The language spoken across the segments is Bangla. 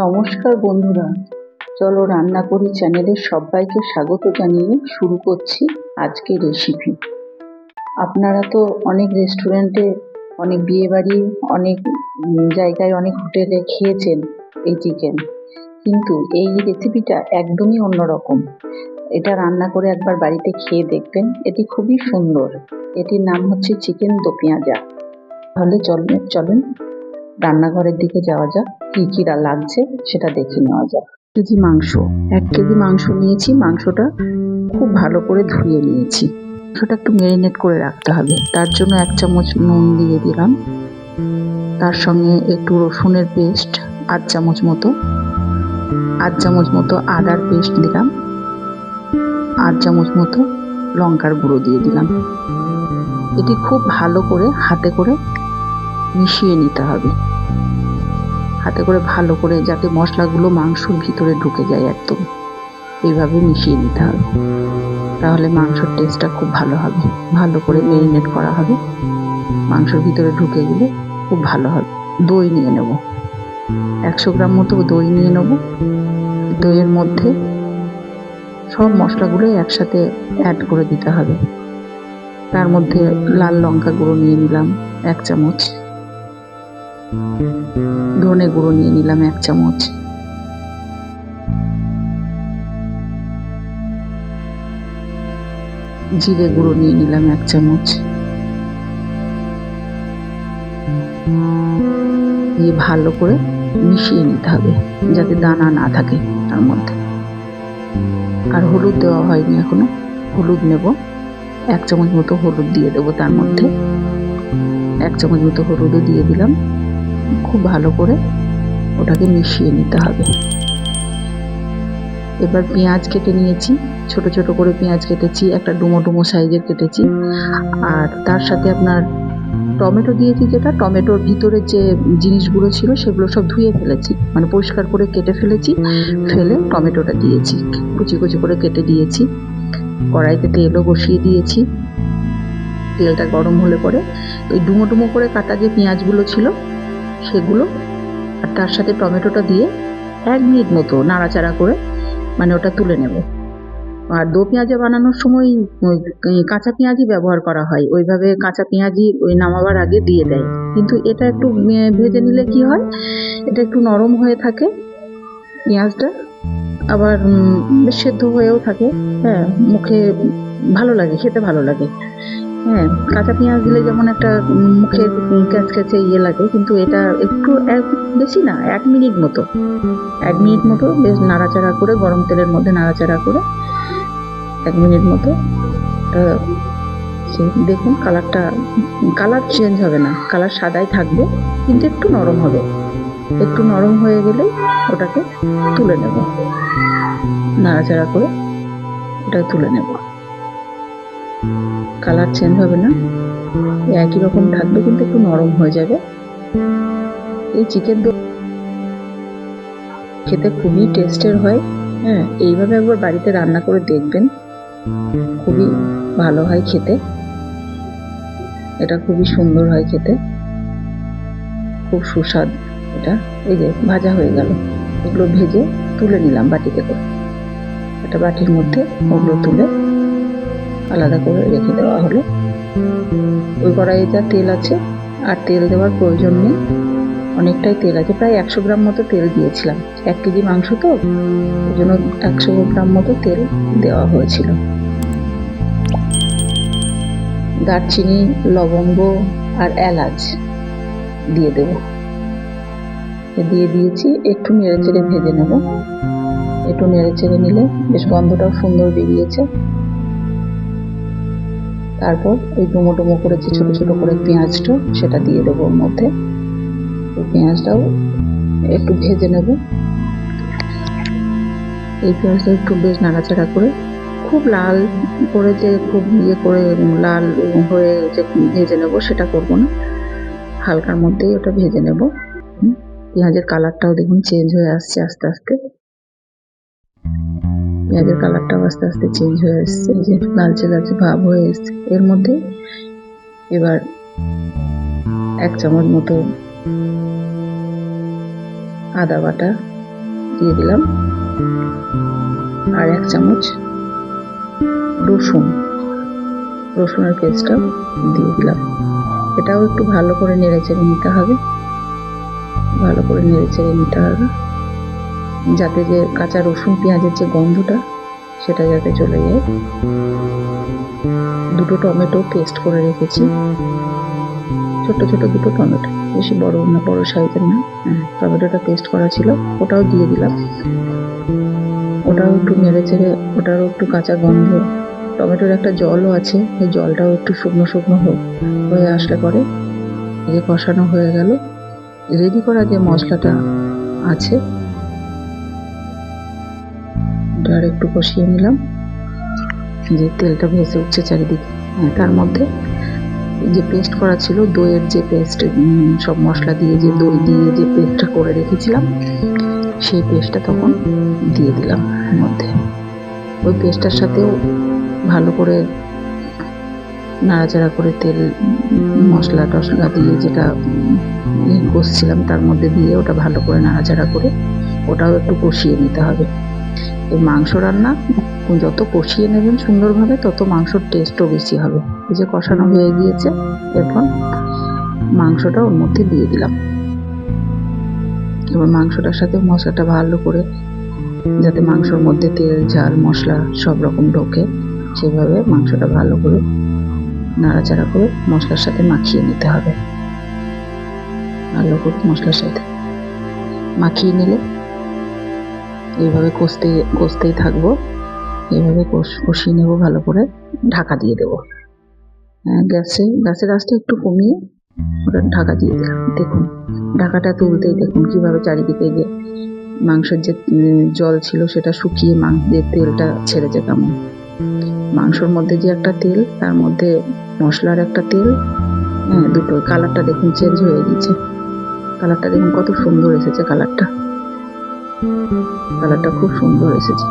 নমস্কার বন্ধুরা। চলো রান্না করি চ্যানেলের সবাইকে স্বাগত জানিয়ে শুরু করছি আজকে রেসিপি আপনারা তো অনেক রেস্টুরেন্টে অনেক বিয়েবাড়ি, অনেক জায়গায় অনেক হোটেলে খেয়েছেন এই চিকেন কিন্তু এই রেসিপিটা একদমই অন্যরকম। এটা রান্না করে একবার বাড়িতে খেয়ে দেখবেন, এটি খুবই সুন্দর। এটির নাম হচ্ছে চিকেন দো তাহলে চলুন চলুন রান্নাঘরের দিকে যাওয়া যাক, কি কি লাগছে সেটা দেখে নেওয়া যাক। কেজি মাংস, এক কেজি মাংস নিয়েছি, মাংসটা খুব ভালো করে ধুয়ে নিয়েছি। মাংসটা একটু ম্যারিনেট করে রাখতে হবে। তার জন্য এক চামচ নুন দিয়ে দিলাম। তার সঙ্গে একটু রসুনের পেস্ট, আধ চামচ মতো, আধ চামচ মতো আদার পেস্ট দিলাম। আধ চামচ মতো লঙ্কার গুঁড়ো দিয়ে দিলাম। এটি খুব ভালো করে হাতে করে মিশিয়ে নিতে হবে। হাতে করে ভালো করে যাতে মশলাগুলো মাংসর ভিতরে ঢুকে যায় একদম। এইভাবে মিশিয়ে নিতে হবে। তাহলে মাংসর টেস্টটা খুব ভালো হবে। ভালো করে মেরিনেট করা হবে। মাংসর ভিতরে ঢুকে গেলে খুব ভালো হবে। দই নিয়ে নেব। একশো গ্রাম মতো দই নিয়ে নেব। দইয়ের মধ্যে সব মশলাগুলো একসাথে অ্যাড করে দিতে হবে। তার মধ্যে লাল লঙ্কা গুঁড়ো নিয়ে নিলাম, এক চামচ। ধনে গুঁড়ো নিয়ে নিলাম এক চামচ। জিরে গুঁড়ো নিয়ে নিলাম এক চামচ। দিয়ে ভালো করে মিশিয়ে নিতে হবে, যাতে দানা না থাকে তার মধ্যে। আর হলুদ দেওয়া হয়নি এখনও। হলুদ নেব। এক চামচ মতো হলুদ দিয়ে দেবো তার মধ্যে। এক চামচ মতো হলুদও দিয়ে দিলাম। খুব ভালো করে ওটাকে মিশিয়ে নিতে হবে। এবার পেঁয়াজ কেটে নিয়েছি, ছোট ছোট করে পেঁয়াজ কেটেছি, একটা ডুমো ডুমো সাইজের কেটেছি। আর তার সাথে আপনার টমেটো দিয়েছি যেটা, টমেটোর ভিতরে যে জিনিসগুলো ছিল সেগুলো সব ধুয়ে ফেলেছি মানে পরিষ্কার করে কেটে ফেলেছি, ফেলে টমেটোটা দিয়েছি, কুচি কুচি করে কেটে দিয়েছি। কড়াইতে তেলও বসিয়ে দিয়েছি। তেলটা গরম হলে পরে ওই ডুমো ডুমো করে কাটা যে পেঁয়াজগুলো ছিল সেগুলো আর তার সাথে টমেটোটা দিয়ে এক মিনিট মতো নাড়াচাড়া করে মানে ওটা তুলে নেব। আর দো পেঁয়াজা বানানোর সময় ওই কাঁচা পেঁয়াজই ব্যবহার করা হয়। ওইভাবে কাঁচা পেঁয়াজই ওই নামাবার আগে দিয়ে দেয়। কিন্তু এটা একটু ভেজে নিলে কি হয়? এটা একটু নরম হয়ে থাকে পেঁয়াজটা। আবার সেদ্ধ হয়েও থাকে। হ্যাঁ মুখে ভালো লাগে, খেতে ভালো লাগে। হ্যাঁ কাঁচা পেঁয়াজ দিলে যেমন একটা মুখে ক্যাচক্যাচে ইয়ে লাগে, কিন্তু এটা একটু এক- বেশি না, এক মিনিট মতো। এক মিনিট মতো বেশ নাড়াচাড়া করে, গরম তেলের মধ্যে নাড়াচাড়া করে, এক মিনিট মতো দেখুন কালারটা, কালার চেঞ্জ হবে না, কালার সাদাই থাকবে, কিন্তু একটু নরম হবে। একটু নরম হয়ে গেলে ওটাকে তুলে নেব। নাড়াচাড়া করে ওটা তুলে নেব। কালার চেঞ্জ হবে না। একই রকম থাকবে কিন্তু একটু নরম হয়ে যাবে। এই চিকেন দো খেতে খুবই টেস্টের হয়। হ্যাঁ এইভাবে একবার বাড়িতে রান্না করে দেখবেন। খুবই ভালো হয় খেতে। এটা খুবই সুন্দর হয় খেতে। খুব সুস্বাদ এটা। এই যে ভাজা হয়ে গেল। এগুলো ভেজে তুলে নিলাম বাটিতে করে। একটা বাটির মধ্যে ওগুলো তুলে আলাদা করে রেখে দেওয়া হলো। ওই কড়াইয়ে যা তেল আছে, আর তেল দেওয়ার প্রয়োজন নেই। অনেকটাই তেল আছে, প্রায় একশো গ্রাম মতো তেল দিয়েছিলাম। এক কেজি মাংস তো ওই জন্য একশো গ্রাম মতো তেল দেওয়া হয়েছিল। দারচিনি, লবঙ্গ আর এলাচ দিয়ে দেব। দিয়ে দিয়েছি, একটু নেড়ে চেড়ে ভেজে নেব। একটু নেড়ে চেড়ে নিলে বেশ গন্ধটাও সুন্দর বেরিয়েছে। তারপর ওই ডুমো ডুমো করে যে ছোটো ছোটো করে পেঁয়াজটা, সেটা দিয়ে দেবো ওর মধ্যে। এই পেঁয়াজটাও একটু ভেজে নেব। এই পেঁয়াজটা একটু বেশ নাড়াচাড়া করে, খুব লাল করে যে, খুব ইয়ে করে লাল হয়ে যে ভেজে নেব, সেটা করব না। হালকার মধ্যেই ওটা ভেজে নেব। পেঁয়াজের কালারটাও দেখুন চেঞ্জ হয়ে আসছে আস্তে আস্তে। পেঁয়াজের কালারটাও আস্তে আস্তে চেঞ্জ হয়ে আসছে। যে লালচে লালচে ভাব হয়ে এসছে। এর মধ্যে এবার এক চামচ মতো আদা বাটা দিয়ে দিলাম। আর এক চামচ রসুন। রসুনের পেস্টটা দিয়ে দিলাম। এটাও একটু ভালো করে নেড়ে চেড়ে নিতে হবে। ভালো করে নেড়ে চেড়ে নিতে হবে। যাতে যে কাঁচা রসুন পেঁয়াজের যে গন্ধটা সেটা যাতে চলে যায়। দুটো টমেটো পেস্ট করে রেখেছি। ছোট ছোট দুটো টমেটো বেশি বড় না বড় সাইজের না। হ্যাঁ, টমেটোটা পেস্ট করা ছিল ওটাও দিয়ে দিলাম। ওটাও একটু নেড়ে চেড়ে ওটারও একটু কাঁচা গন্ধ। টমেটোর একটা জলও আছে এই জলটাও একটু শুকনো শুকনো হোক হয়ে আসলে পরে এই কষানো হয়ে গেল। রেডি করা যে মশলাটা আছে ওটা আর একটু কষিয়ে নিলাম। যে তেলটা ভেসে উঠছে চারিদিকে। হ্যাঁ তার মধ্যে যে পেস্ট করা ছিল, দইয়ের যে পেস্ট সব মশলা দিয়ে যে দই দিয়ে যে পেস্টটা করে রেখেছিলাম, সেই পেস্টটা তখন দিয়ে দিলাম মধ্যে। ওই পেস্টটার সাথেও ভালো করে নাড়াচাড়া করে তেল, মশলা টশলা দিয়ে যেটা কষছিলাম, তার মধ্যে দিয়ে ওটা ভালো করে নাড়াচাড়া করে ওটাও একটু কষিয়ে নিতে হবে। এই মাংস রান্না যত কষিয়ে নেবেন সুন্দরভাবে, তত মাংসর টেস্টও বেশি হবে। এই যে কষানো হয়ে গিয়েছে এরপর মাংসটা ওর মধ্যে দিয়ে দিলাম। এবার মাংসটার সাথে মশলাটা ভালো করে যাতে মাংসর মধ্যে তেল, ঝাল, মশলা সব রকম ঢোকে, সেভাবে মাংসটা ভালো করে নাড়াচাড়া করে মশলার সাথে মাখিয়ে নিতে হবে। ভালো করে মশলার সাথে মাখিয়ে নিলে এইভাবে কষতে কষতেই থাকব। এইভাবে কষ- কষিয়ে নেব ভালো করে। ঢাকা দিয়ে দেবো। হ্যাঁ, গ্যাসে গ্যাসের আঁচটা একটু কমিয়ে ওটা ঢাকা দিয়ে দিলাম দেখুন ঢাকাটা তুলতেই দেখুন কীভাবে চারিদিকে যে মাংসের যে জল ছিল সেটা শুকিয়ে মাংসের তেলটা ছেড়েছে কেমন মাংসর মধ্যে যে একটা তেল তার মধ্যে মশলার একটা তেল হ্যাঁ দুটো। কালারটা দেখুন চেঞ্জ হয়ে গেছে। কালারটা দেখুন কত সুন্দর এসেছে কালারটা। কালারটা খুব সুন্দর এসেছে।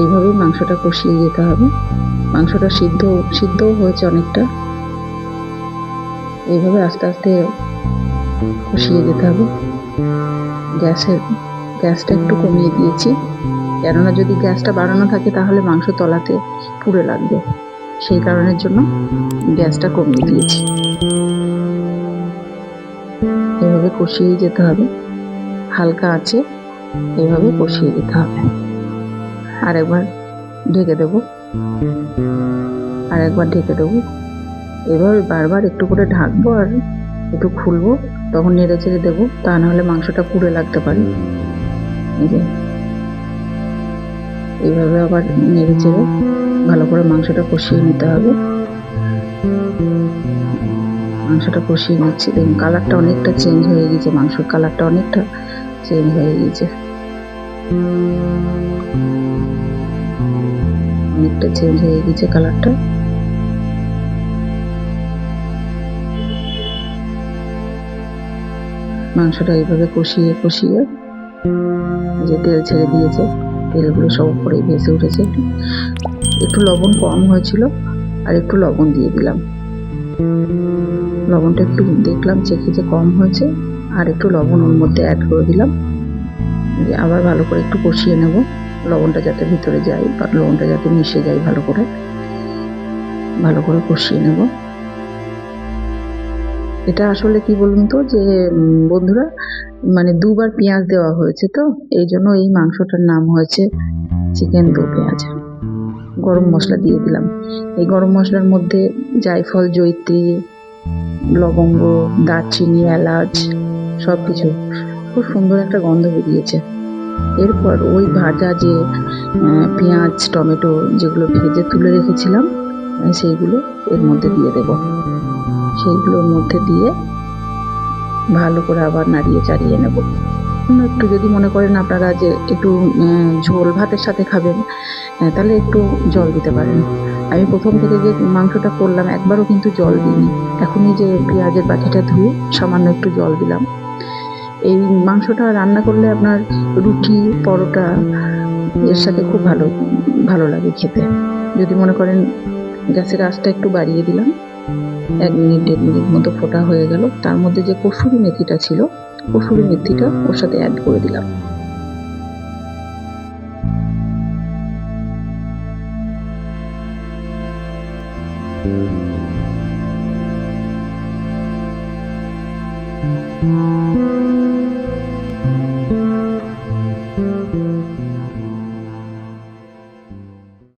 এইভাবেই মাংসটা কষিয়ে যেতে হবে। মাংসটা সিদ্ধ, সিদ্ধও হয়েছে অনেকটা। এইভাবে আস্তে আস্তে কষিয়ে যেতে হবে। গ্যাসের গ্যাসটা একটু কমিয়ে দিয়েছি। কেননা যদি গ্যাসটা বাড়ানো থাকে তাহলে মাংস তলাতে পুড়ে লাগবে। সেই কারণের জন্য গ্যাসটা কমিয়ে দিয়েছি। এভাবে কষিয়ে যেতে হবে। হালকা আছে, এভাবে কষিয়ে দিতে হবে। আর একবার ঢেকে দেবো। আর একবার ঢেকে দেবো। এভাবে বারবার একটু করে ঢাকবো আর একটু খুলবো, তখন নেড়ে চেড়ে দেবো, তা নাহলে মাংসটা পুড়ে লাগতে পারে। এইভাবে আবার নেড়ে চেড়ে ভালো করে মাংসটা কষিয়ে নিতে হবে। মাংসটা কষিয়ে নিচ্ছি। দেখুন, কালারটা অনেকটা চেঞ্জ হয়ে গেছে মাংসের, কালারটা অনেকটা চেঞ্জ হয়ে গেছে। অনেকটা চেঞ্জ হয়ে গেছে কালারটা মাংসটা এইভাবে কষিয়ে কষিয়ে যে তেল ছেড়ে দিয়েছে, তেলগুলো সব উপরে ভেসে উঠেছে। একটু লবণ কম হয়েছিল আর একটু লবণ দিয়ে দিলাম। লবণটা একটু দেখলাম, চেখে যে কম হয়েছে। আর একটু লবণ ওর মধ্যে অ্যাড করে দিলাম। আবার ভালো করে একটু কষিয়ে নেব। লবণটা যাতে ভিতরে যায় বা লবণটা যাতে মিশে যায় ভালো করে। ভালো করে কষিয়ে নেব। এটা আসলে কি বলুন তো যে বন্ধুরা মানে দুবার পেঁয়াজ দেওয়া হয়েছে তো, এই জন্য এই মাংসটার নাম হয়েছে চিকেন দু পেঁয়াজ। গরম মশলা দিয়ে দিলাম। এই গরম মশলার মধ্যে জায়ফল জৈত্রী লবঙ্গ, দারচিনি, এলাচ সব কিছু খুব সুন্দর একটা গন্ধ বেরিয়েছে। এরপর ওই ভাজা যে পেঁয়াজ, টমেটো যেগুলো ভেজে তুলে রেখেছিলাম সেইগুলো এর মধ্যে দিয়ে দেব। সেইগুলোর মধ্যে দিয়ে ভালো করে আবার নাড়িয়ে চাড়িয়ে নেব। একটু যদি মনে করেন আপনারা যে একটু ঝোল ভাতের সাথে খাবেন তাহলে একটু জল দিতে পারেন। আমি প্রথম থেকে যে মাংসটা করলাম, একবারও কিন্তু জল দিইনি। এখনই যে পেঁয়াজের বাটিটা ধুয়ে সামান্য একটু জল দিলাম। এই মাংসটা রান্না করলে আপনার রুটি, পরোটা এর সাথে খুব ভালো ভালো লাগে খেতে। যদি মনে করেন গ্যাসের আঁচটা একটু বাড়িয়ে দিলাম, এক মিনিট, দেড় মিনিট মতো ফোটা হয়ে গেল। তার মধ্যে যে কসুরি মেথিটা ছিল, কসুরি মেথিটা ওর সাথে অ্যাড করে দিলাম।